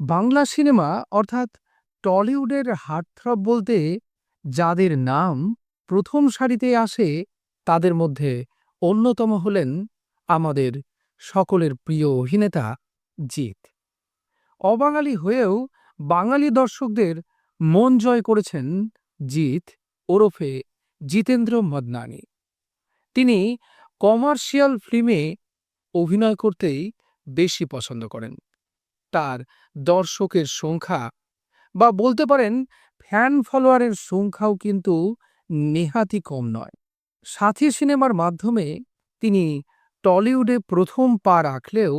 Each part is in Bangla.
বাংলা সিনেমা, অর্থাৎ টলিউডের হার্টথ্রব বলতে যাদের নাম প্রথম সারিতে আসে, তাদের মধ্যে অন্যতম হলেন আমাদের সকলের প্রিয় অভিনেতা জিৎ। অবাঙালি হয়েও বাঙালি দর্শকদের মন জয় করেছেন জিৎ ওরফে জিতেন্দ্র মদনানি। তিনি কমার্শিয়াল ফিল্মে অভিনয় করতেই বেশি পছন্দ করেন। তার দর্শকের সংখ্যা। বা বলতে পারেন ফ্যান ফলোয়ারের সংখ্যাও কিন্তু নেহাতি কম নয়। সাথী সিনেমার মাধ্যমে তিনি টলিউডে প্রথম পা রাখলেও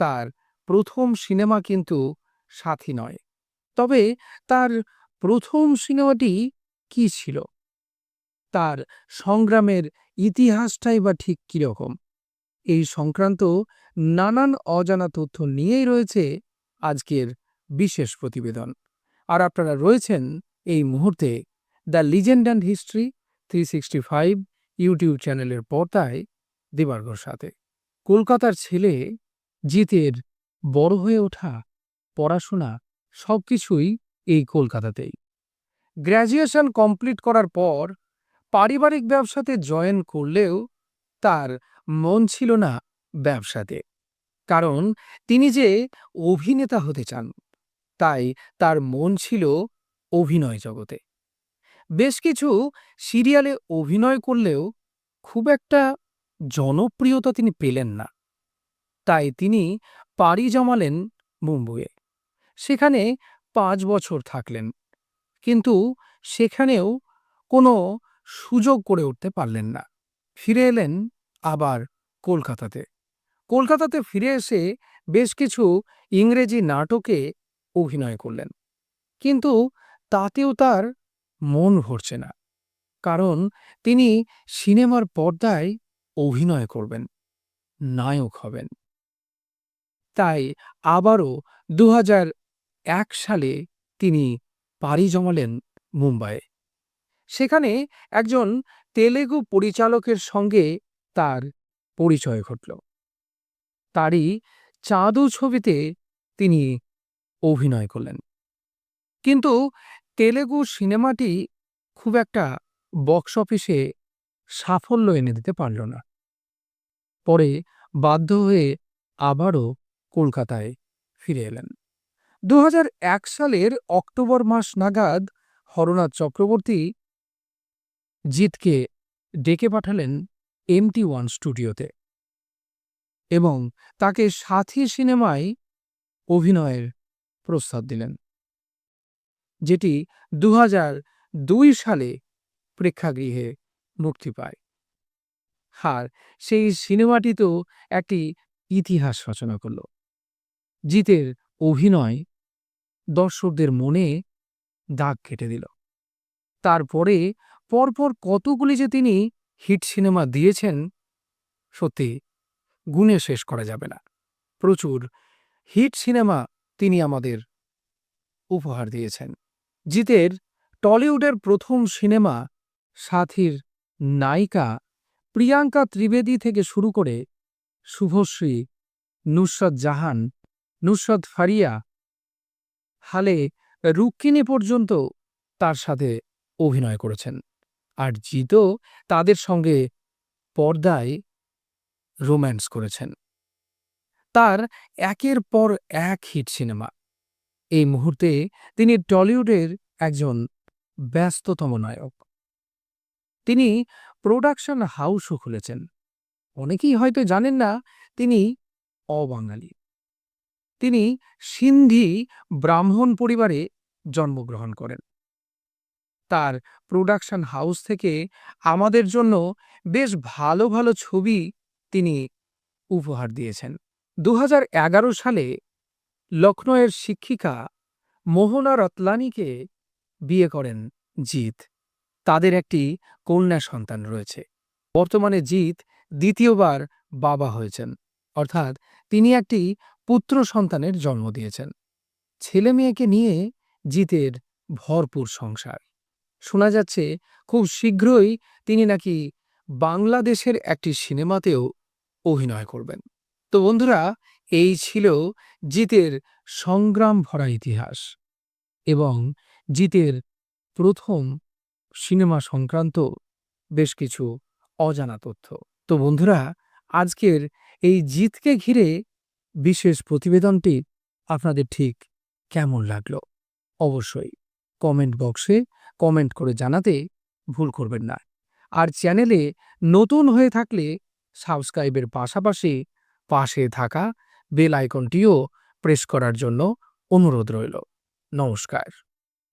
তার প্রথম সিনেমা কিন্তু সাথী নয়। তবে তার প্রথম সিনেমাটি কি ছিল? তার সংগ্রামের ইতিহাসটাই বা ঠিক কীরকম? এই সংক্রান্ত নানান অজানা তথ্য নিয়েই রয়েছে আজকের বিশেষ প্রতিবেদন। আর আপনারা রয়েছেন এই মুহূর্তে the legend and history three sixty five YouTube চ্যানেলের পর্দায় দিবার্গর সাথে। কলকাতার ছেলে জিতের বড় হয়ে ওঠা পড়াশোনা সবকিছুই এই কলকাতাতেই। গ্র্যাজুয়েশন কমপ্লিট করার পর পারিবারিক ব্যবসাতে জয়েন করলেও তার মন ছিল না ব্যবসাতে। কারণ তিনি যে অভিনেতা হতে চান, তাই তার মন ছিল অভিনয় জগতে। বেশ কিছু সিরিয়ালে অভিনয় করলেও খুব একটা জনপ্রিয়তা তিনি পেলেন না। তাই তিনি পাড়ি জমালেন মুম্বইয়ে। সেখানে পাঁচ বছর থাকলেন, কিন্তু সেখানেও কোনো সুযোগ করে উঠতে পারলেন না। ফিরে এলেন আবার কলকাতাতে। কলকাতাতে ফিরে এসে বেশ কিছু ইংরেজি নাটকে অভিনয় করলেন। কিন্তু তাতেও তার মন ভরছে না, কারণ তিনি সিনেমার পর্দায় অভিনয় করবেন, নায়ক হবেন। তাই আবারও দু সালে তিনি পাড়ি জমালেন মুম্বাইয়ে। সেখানে একজন তেলেগু পরিচালকের সঙ্গে তার পরিচয় ঘটল। তারই চাঁদু ছবিতে তিনি অভিনয় করলেন। কিন্তু তেলেগু সিনেমাটি খুব একটা বক্স অফিসে সাফল্য এনে দিতে পারল না। পরে বাধ্য হয়ে আবারও কলকাতায় ফিরে এলেন। দু হাজার এক সালের অক্টোবর মাস নাগাদ হরনাথ চক্রবর্তী জিতকে ডেকে পাঠালেন এমটি ওয়ান স্টুডিওতে এবং তাকে সাথী সিনেমায় অভিনয়ের প্রস্তাব দিলেন, যেটি দু দুই সালে প্রেক্ষাগৃহে মুক্তি পায়। আর সেই সিনেমাটি তো একটি ইতিহাস রচনা করল। জিতের অভিনয় দর্শকদের মনে দাগ কেটে দিল। তারপরে পরপর কতগুলি যে তিনি হিট সিনেমা দিয়েছেন, সত্যি গুণে শেষ করা যাবে না। প্রচুর হিট সিনেমা তিনি আমাদের উপহার দিয়েছেন। জিতের টলিউডের প্রথম সিনেমা সাথীর নায়িকা প্রিয়াঙ্কা ত্রিবেদী থেকে শুরু করে শুভশ্রী, নুসরত জাহান, নুসরত ফারিয়া, হালে রুক্মিণী পর্যন্ত তার সাথে অভিনয় করেছেন। আর জিতও তাদের সঙ্গে পর্দায় রোম্যান্স করেছেন। তার একের পর এক হিট সিনেমা। এই মুহূর্তে তিনি টলিউডের একজন ব্যস্ততম নায়ক। তিনি প্রোডাকশন হাউসও খুলেছেন। অনেকেই হয়তো জানেন না, তিনি অবাঙালি। তিনি সিন্ধি ব্রাহ্মণ পরিবারে জন্মগ্রহণ করেন। তার প্রোডাকশন হাউস থেকে আমাদের জন্য বেশ ভালো ভালো ছবি তিনি উপহার দিয়েছেন। দু হাজার এগারো সালে লখনৌয়ের শিক্ষিকা মোহনা রতলানিকে বিয়ে করেন জিৎ। তাদের একটি কন্যা সন্তান রয়েছে। বর্তমানে জিৎ দ্বিতীয়বার বাবা হয়েছেন, অর্থাৎ তিনি একটি পুত্র সন্তানের জন্ম দিয়েছেন। ছেলে মেয়েকে নিয়ে জিতের ভরপুর সংসার। শোনা যাচ্ছে খুব শীঘ্রই তিনি নাকি বাংলাদেশের একটি সিনেমাতেও অভিনয় করবেন। তো বন্ধুরা, এই ছিল জিতের সংগ্রাম ভরা ইতিহাস এবং জিতের প্রথম সিনেমা সংক্রান্ত বেশ কিছু অজানা তথ্য। তো বন্ধুরা, আজকের এই জিতকে ঘিরে বিশেষ প্রতিবেদনটি আপনাদের ঠিক কেমন লাগল? অবশ্যই কমেন্ট বক্সে কমেন্ট করে জানাতে ভুল করবেন না। আর চ্যানেলে নতুন হয়ে থাকলে সাবস্ক্রাইবের পাশাপাশি পাশে থাকা বেল আইকনটিও প্রেস করার জন্য অনুরোধ রইল। নমস্কার।